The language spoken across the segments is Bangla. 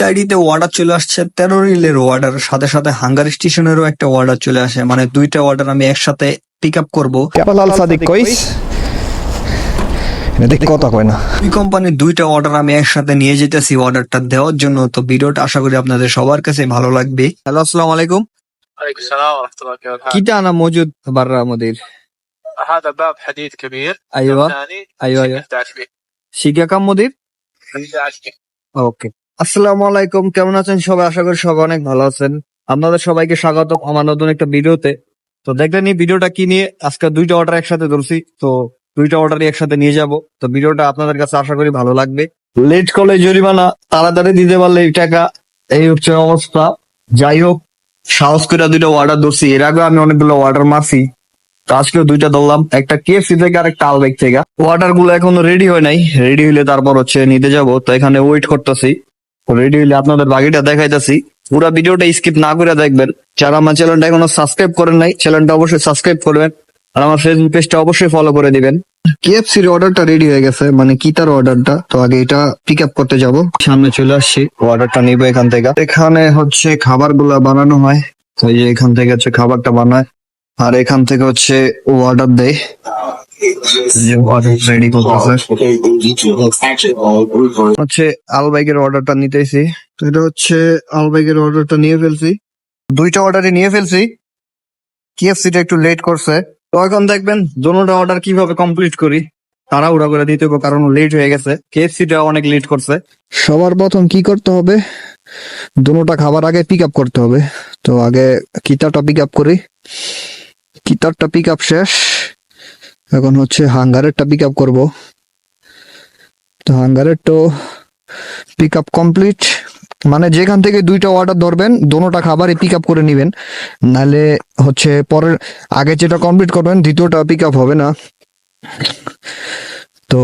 ইত্যাদিতে অর্ডার চলে আসছে তেরো রিলের অর্ডার সাথে সাথে হাঙ্গার স্টেশনেরও একটা অর্ডার চলে আসে মানে দুইটা অর্ডার আমি একসাথে পিক আপ করবো লাল সাদিক কইস এটা দেখতে কথা কয় না দুই কোম্পানির দুইটা অর্ডার আমি একসাথে নিয়ে যেতেছি অর্ডারটা দেওয়ার জন্য তো ভিডিওটা আশা করি আপনাদের সবার কাছে ভালো লাগবে হ্যালো আসসালামু আলাইকুম عليكم السلام ورحمة الله وبركاته কিটা আনা মজুদ বাররা আমাদের هذا باب حديد كبير ايوه ثاني ايوه ايوه 11 فيه শিখা কাম মদির 11 فيه ওকে আসসালামু আলাইকুম, কেমন আছেন সবাই? আশা করি সবাই অনেক ভালো আছেন। আপনাদের সবাইকে স্বাগত আমার নতুন একটা ভিডিওতে। তো দেখলেন এই ভিডিওটা কি নিয়ে? আজকে দুইটা অর্ডার একসাথে ধরছি, তো দুইটা অর্ডারই একসাথে নিয়ে যাব। তো ভিডিওটা আপনাদের কাছে আশা করি ভালো লাগবে। লেট করলে জরিমানা, তাড়াতাড়ি দিতে পারলে এই টাকা, এই হচ্ছে অবস্থা। যাই হোক, সাহস করে দুইটা অর্ডার ধরছি। এর আগে আমি অনেকগুলো অর্ডার মারছি। তো আজকেও দুইটা ধরলাম। একটা কেএফসি থেকে আর একটা আলবেক থেকে। অর্ডারগুলো এখনও রেডি হয় নাই। রেডি হইলে তারপর হচ্ছে নিতে যাব। তো এখানে ওয়েট করতেছি। রেডি হইলে আপনাদের বাকিটা দেখাইতেছি। পুরো ভিডিওটা স্কিপ না করে দেখবেন। যারা আমার চ্যানেলটা এখনও সাবস্ক্রাইব করেন নাই চ্যানেলটা অবশ্যই সাবস্ক্রাইব করবেন। আর আমার ফেসবুক পেজটা অবশ্যই ফলো করে দিবেন। কেএফসির অর্ডারটা রেডি হয়ে গেছে মানে কি তার অর্ডারটা তো আগে এটা পিক আপ করতে যাব। সামনে চলে আসছি অর্ডারটা নিবো এখান থেকে। এখানে হচ্ছে খাবারগুলা বানানো হয়। এই যে এখান থেকে হচ্ছে খাবারটা বানায়। আর এখান থেকে হচ্ছে ও অর্ডার দেয় রেডি করতেছে। হচ্ছে আলবাইকের অর্ডারটা নিতেছি। তো এটা হচ্ছে আলবাইকের অর্ডারটা নিয়ে ফেলছি। দুইটা অর্ডারই নিয়ে ফেলছি। কেএফসিটা একটু লেট করছে। তো এখন দেখবেন দোনোটা অর্ডার কীভাবে কমপ্লিট করি তারা উড়া করে দিতে হবে কারণ লেট হয়ে গেছে। কেএফসিটা অনেক লেট করছে। সবার প্রথম কি করতে হবে দুটোটা খাবার আগে পিক আপ করতে হবে। তো আগে কিতারটা পিক আপ করি। কিতারটা পিক আপ শেষ। এখন হচ্ছে হাঙ্গারেরটা পিক আপ করব। তো হাঙ্গারের তো পিক আপ কমপ্লিট মানে যেখান থেকে দুইটা অর্ডার ধরবেন, দোনোটা খাবারই পিক আপ করে নিবেন। নাহলে হচ্ছে পরের, আগে যেটা কমপ্লিট করবেন, দ্বিতীয়টা পিক আপ হবে না। তো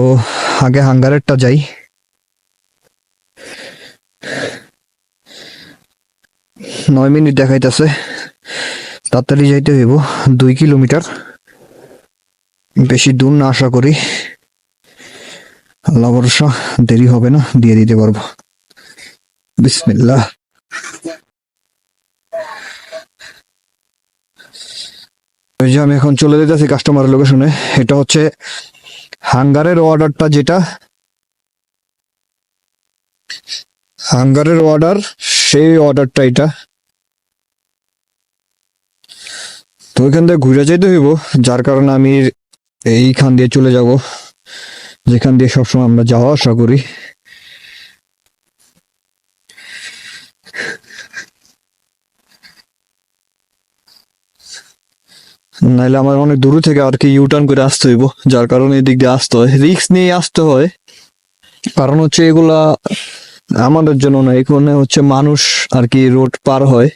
আগে হাঙ্গারেরটা যাই। নয় মিনিট দেখাইতেছে। তাড়াতাড়ি যাইতে হইব। দুই কিলোমিটার। বেশি দূর না, আশা করি। আল্লাহ ভরসা, দেরি হবে না, দিয়ে দিতে পারব। বিসমিল্লাহ। ওই যে আমি এখন চলে যেতেছি কাস্টমারের লোকেশনে এটা হচ্ছে হাঙ্গারের অর্ডারটা যেটা। হাঙ্গারের অর্ডার সেই অর্ডারটা এটা। তো ওইখান থেকে ঘুরে যেতে হইব, যার কারণে আমি এইখান দিয়ে চলে যাব, যেখান দিয়ে সবসময় আমরা যাওয়া আসা করি। নাইলে আমার অনেক দূর থেকে আর কি ইউটার্ন করে আসতে হইব, যার কারণে এদিক দিয়ে আসতে হয়। রিক্স নিয়ে আসতে হয়, কারণ হচ্ছে এগুলা আমাদের জন্য না, এখানে হচ্ছে মানুষ আর কি রোড পার হয়।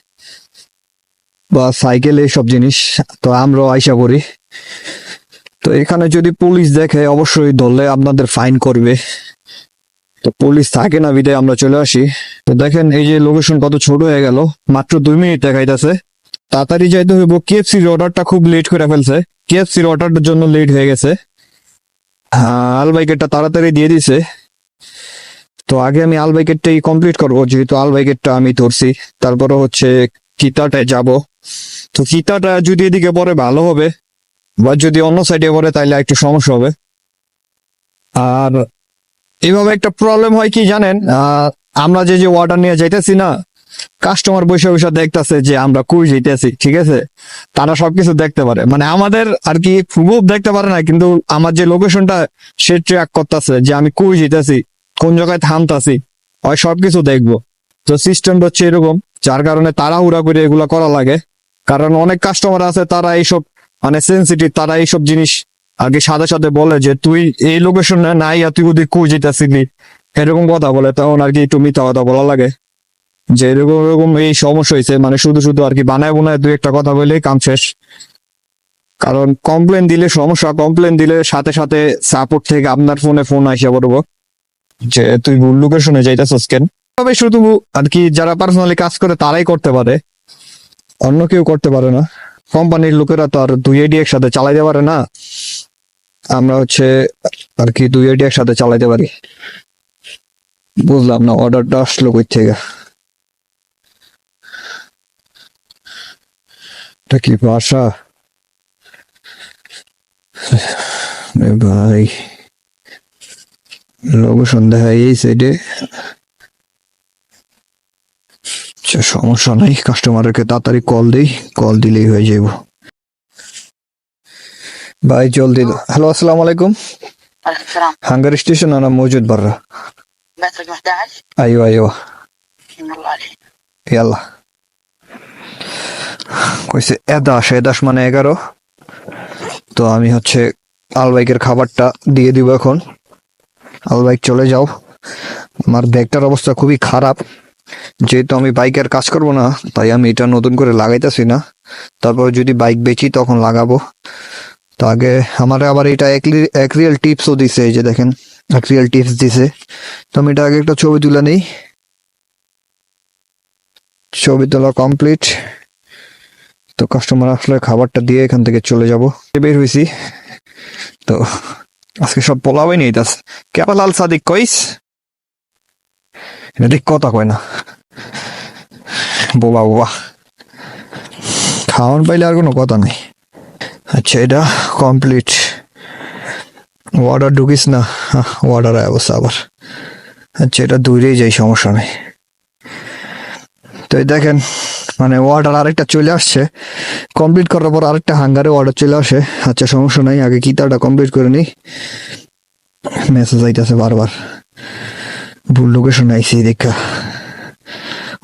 বা সাইকেল এইসব জিনিস, তো আমরাও আইসা করি। তো এখানে যদি পুলিশ দেখে, অবশ্যই ধরলে আপনাদের ফাইন করবে। তো পুলিশ থাকে না বিদায়, আমরা চলে আসি। তো দেখেন, এই যে লোকেশন কত ছোট হয়ে গেল। মাত্র দুই মিনিট দেখাইতেছে। তাড়াতাড়ি যাইতে হইব। কেএফসির অর্ডারটা খুব লেট করে ফেলছে। কেএফসির অর্ডারটার জন্য লেট হয়ে গেছে। আলবাইকেটটা তাড়াতাড়ি দিয়ে দিছে। তো আগে আমি আলবাইকেটটাই কমপ্লিট করব, যেহেতু আলবাইকেটটা আমি ধরছি। তারপরে হচ্ছে কিতাটায় যাব। তো কিতাটা যদি এদিকে পরে ভালো হবে, বা যদি অন্য সাইডে পরে, তাইলে একটু সমস্যা হবে। আর এইভাবে একটা প্রবলেম হয় কি জানেন? আমরা যে যে অর্ডার নিয়ে যাইতেছি না কাস্টমার বসে বসে দেখতেছে যে, আমরা কই যাইতেছি ঠিক আছে? তারা সবকিছু দেখতে পারে। মানে আমাদের আর কি প্রুফ দেখতে পারে না, কিন্তু আমার যে লোকেশনটা সে ট্র্যাক করতেছে যে, আমি কই যেতেছি কোন জায়গায় থামতাছি হয় সবকিছু দেখব। তো সিস্টেমটা হচ্ছে এরকম। যার কারণে তাড়াহুড়া করে এগুলা করা লাগে। কারণ অনেক কাস্টমার আছে, তারা এইসব মানে সেন্সিটিভ তারা এইসব জিনিস আগে সাথে সাথে বলে যে, তুই এই লোকেশনে নাই আর তুই ওদিক কই যেতেছিলি এরকম কথা বলে, তখন আর কি একটু মিথ্যা কথা বলা লাগে। যে এরকম এরকম এই সমস্যা হয়েছে মানে শুধু শুধু আর কি বানায় বোনায় দুই একটা কথা বলেই কাম শেষ। কারণ কমপ্লেন দিলে সমস্যা কমপ্লেন দিলে সাথে সাথে সাপোর্ট থেকে আপনার ফোনে ফোন আইসা পড়ব। যে, তুই ভুল লোকেশনে যাইতেছস কেন? তবে শুধু আর কি যারা পার্সোনালি কাজ করে তারাই করতে পারে। অন্য কেউ করতে পারে না। কোম্পানির লোকেরা তো আর দুই আইডি একসাথে চালাইতে পারে না। আমরা হচ্ছে আর কি দুই এডি একসাথে চালাইতে পারি। বুঝলাম না অর্ডারটা আসলো কই থেকে এটা কি এ ভাই, লোকেশন দেখা এই সাইডে আচ্ছা সমস্যা নাই কাস্টমারকে তাড়াতাড়ি কল দিই কল দিলেই হয়ে যাব ভাই জলদি হ্যালো আসসালামু আলাইকুম عليكم السلام هانجر ستيشن انا موجود برا بيت رقم 11 ايوه ايوه من الله عليك يلا কইছে এদাস এদাস মানে এগারো তো আমি হচ্ছে আলবাইকের খাবারটা দিয়ে দিব এখন আলবাইক চলে যাও আমার ব্যাগটার অবস্থা খুবই খারাপ যেহেতু আমি বাইকের কাজ করব না, তাই আমি এটা নতুন করে লাগাইতেছি না। তারপর যদি বাইক বেচি তখন লাগাবো। তো আগে আমার আবার এটা এক রিয়েল টিপসও দিছে, এই যে দেখেন, এক রিয়েল টিপস দিছে। তো আমি এটা আগে একটা ছবি তুলে নিই। ছবি তোলা কমপ্লিট তো কাস্টমার আসলে খাবারটা দিয়ে এখান থেকে চলে যাব। বের হয়েছি তো আজকে সব পোলাওই নেই তাস কেবা লাল সাদিক কইস? এটা ঠিক কথা কয় না বোবা বোবা খাওয়ান পাইলে আর কোনো কথা নাই আচ্ছা এটা কমপ্লিট অর্ডার ঢুকিস না অর্ডার অবস্থা আবার আচ্ছা এটা দূরেই যাই সমস্যা নেই তো দেখেন মানে অর্ডার আরেকটা চলে আসছে কমপ্লিট করার পর আরেকটা হাঙ্গারে অর্ডার চলে আসে আচ্ছা সমস্যা নাই আগে কিতাটা কমপ্লিট করে নিই মেসেজ আইতেছে বারবার ভুল লোকেশন আইসি দেখা।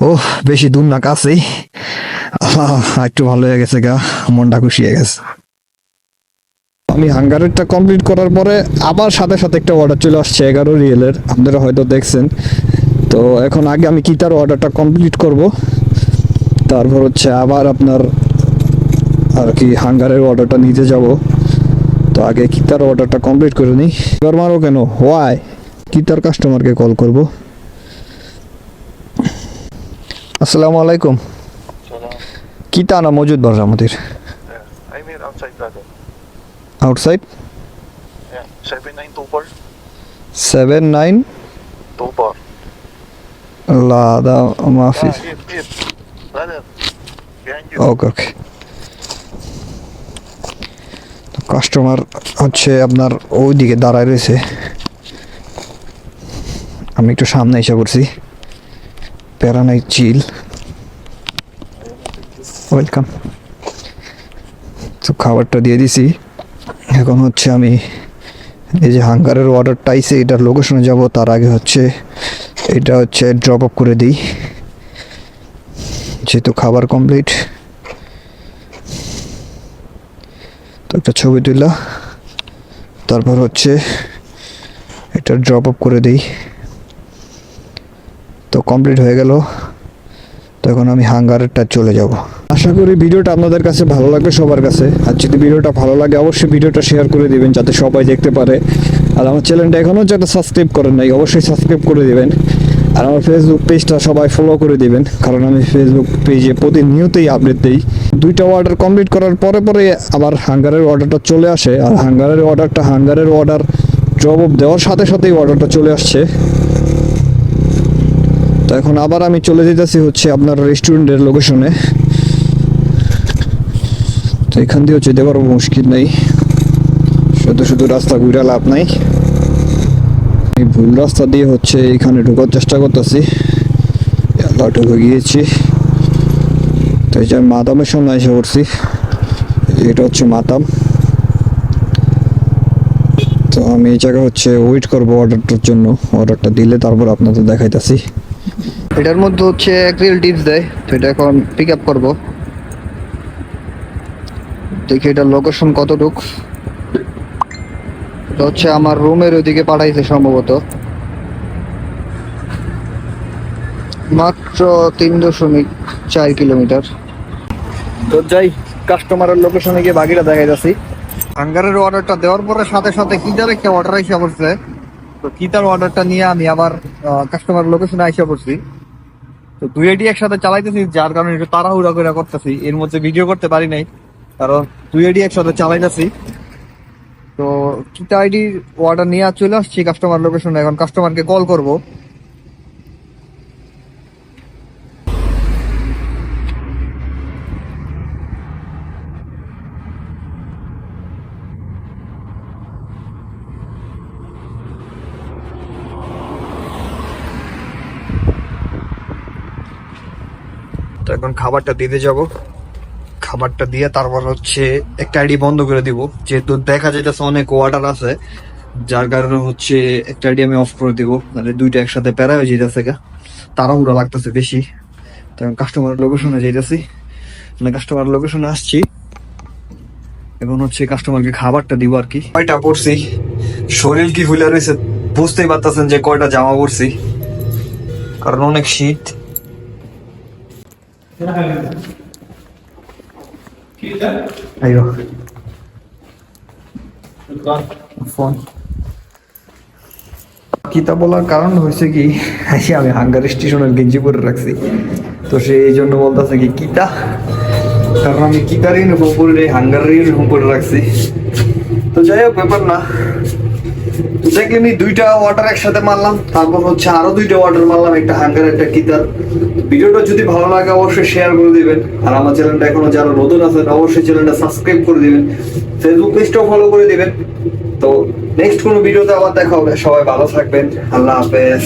ও বেশি দূর না কাছেই। একটু ভালো হয়ে গেছে গা, মনটা খুশি হয়ে গেছে। আমি হাঙ্গারেরটা কমপ্লিট করার পরে আবার সাথে সাথে একটা অর্ডার চলে আসছে, এগারো রিয়েলের। আপনারা হয়তো দেখছেন। তো এখন আগে আমি কিতার অর্ডারটা কমপ্লিট করব। তারপর হচ্ছে আবার আপনার আর কি হাঙ্গারের অর্ডারটা নিতে যাব। তো আগে কিতার অর্ডারটা কমপ্লিট করে নিই। এবার মারো কেন? হোয়াই কিতার কাস্টমারকে কল করব? আসসালামু আলাইকুম। কি তা না মজুদ বার আমাদের. Outside. Seven nine Two four. লা মাফি. ওকে ওকে কাস্টমার হচ্ছে আপনার ওইদিকে দাঁড়ায় রয়েছে। আমি একটু সামনে এসে করছি প্যারানাই চিল। ওয়েলকাম তো খাবারটা দিয়ে দিছি। এখন হচ্ছে আমি এই যে হাঙ্গারের অর্ডারটা আইসে এটার লোকেশনে যাব। তার আগে হচ্ছে এটা হচ্ছে ড্রপ আপ করে দিই। যেহেতু খাবার কমপ্লিট তো একটা ছবি তুললা তারপর হচ্ছে এটা ড্রপ আপ করে দিই। তো কমপ্লিট হয়ে গেল। তো এখন আমি হাঙ্গারেরটা চলে যাব। আশা করি ভিডিওটা আপনাদের কাছে ভালো লাগবে সবার কাছে। আর যদি ভিডিওটা ভালো লাগে, অবশ্যই ভিডিওটা শেয়ার করে দিবেন যাতে সবাই দেখতে পারে। আর আমার চ্যানেলটা এখনও যাতে সাবস্ক্রাইব করেন নাই, অবশ্যই সাবস্ক্রাইব করে দিবেন। আর আমার ফেসবুক পেজটা সবাই ফলো করে দিবেন। কারণ আমি ফেসবুক পেজে প্রতিনিয়তই আপডেট দিই। দুইটা অর্ডার কমপ্লিট করার পরে পরে আবার হাঙ্গারের অর্ডারটা চলে আসে। আর হাঙ্গারের অর্ডারটা হাঙ্গারের অর্ডার জবাব দেওয়ার সাথে সাথেই অর্ডারটা চলে আসছে। তো এখন আবার আমি চলে যেতেছি হচ্ছে আপনার রেস্টুরেন্টের লোকেশনে তো এখান দিয়েও যেতে পারব, মুশকিল নেই। শুধু শুধু রাস্তা ঘুরে লাভ নাই। আমি ভুল রাস্তা দিয়ে হচ্ছে এখানে ঢোকার চেষ্টা করতেছি। আল্লাহ ঢুকে গিয়েছি। তো এই যে আমি মাদামের সামনে এসে পড়ছি। এটা হচ্ছে মাতাম তো আমি এই জায়গায় হচ্ছে ওয়েট করব অর্ডারটার জন্য। অর্ডারটা দিলে তারপর আপনাদের দেখাইতাছি। এটার মধ্যে হচ্ছে রিয়েল টিপস দেয়, তো এটা এখন পিক আপ করব। দেখি এটা লোকেশন কতটুক। এটা হচ্ছে আমার রুমের ওইদিকে পাঠাইছে সম্ভবত। মাত্র তিন দশমিক চার কিলোমিটার। তো যাই কাস্টমারের লোকেশনে গিয়ে বাকিটা দেখাই যাচ্ছি হাঙ্গারের অর্ডারটা দেওয়ার পরে সাথে সাথে কিতার একটা অর্ডার এসে পড়ছে। তো কি তার অর্ডারটা নিয়ে আমি আবার কাস্টমার লোকেশনে এসে পড়ছি। তো দুই আইডি একসাথে চালাইতেছি, যার কারণে একটু তাড়াহুড়া করে করতেছি। এর মধ্যে ভিডিও করতে পারি নাই, কারণ দুই আইডি একসাথে চালাইতেছি। তো কিতা আইডি অর্ডার নিয়ে চলে আসছি কাস্টমার লোকেশনে এখন কাস্টমারকে কল করব। তো এখন খাবারটা দিতে যাব। খাবারটা দিয়ে তারপর হচ্ছে একটা আইডি বন্ধ করে দিব। যেহেতু দেখা যাইতেছে অনেক ওয়াটার আছে, যার কারণে হচ্ছে একটা আইডি আমি অফ করে দিব। মানে দুইটা একসাথে প্যারা হয়ে যেতেছে গা। তাড়াহুড়া লাগতেছে বেশি। তো এখন কাস্টমার লোকেশনে যাইতেছি। মানে কাস্টমার লোকেশনে আসছি। এখন হচ্ছে কাস্টমারকে খাবারটা দিব আর কি। কয়টা পড়ছি? শরীর কি ফুলে রয়েছে বুঝতেই পারতেছেন যে কয়টা জামা পড়ছি। কারণ অনেক শীত। আইও ফোন কিতা বলার কারণ হয়েছে কি আমি হাঙ্গার স্টেশনের গেঞ্জি পরে রাখছি। তো সে এই জন্য বলতেছে কি কিতা? কারণ আমি কিতার ইউনিফর্ম পরে হাঙ্গারের ইউনিফর্ম পরে রাখছি। তো যাই হোক ব্যাপার না। তো দেখলেন দুইটা ওয়াটার একসাথে মারলাম তারপর হচ্ছে আরও দুইটা ওয়াটার মারলাম একটা হাঙ্গার একটা কিতার। ভিডিওটা যদি ভালো লাগে, অবশ্যই শেয়ার করে দিবেন। আর আমার চ্যানেলটা এখনও যারা নতুন আছেন, অবশ্যই চ্যানেলটা সাবস্ক্রাইব করে দিবেন। ফেসবুক পেজটাও ফলো করে দিবেন। তো নেক্সট কোনো ভিডিওতে আবার দেখা হবে। সবাই ভালো থাকবেন। আল্লাহ হাফেজ।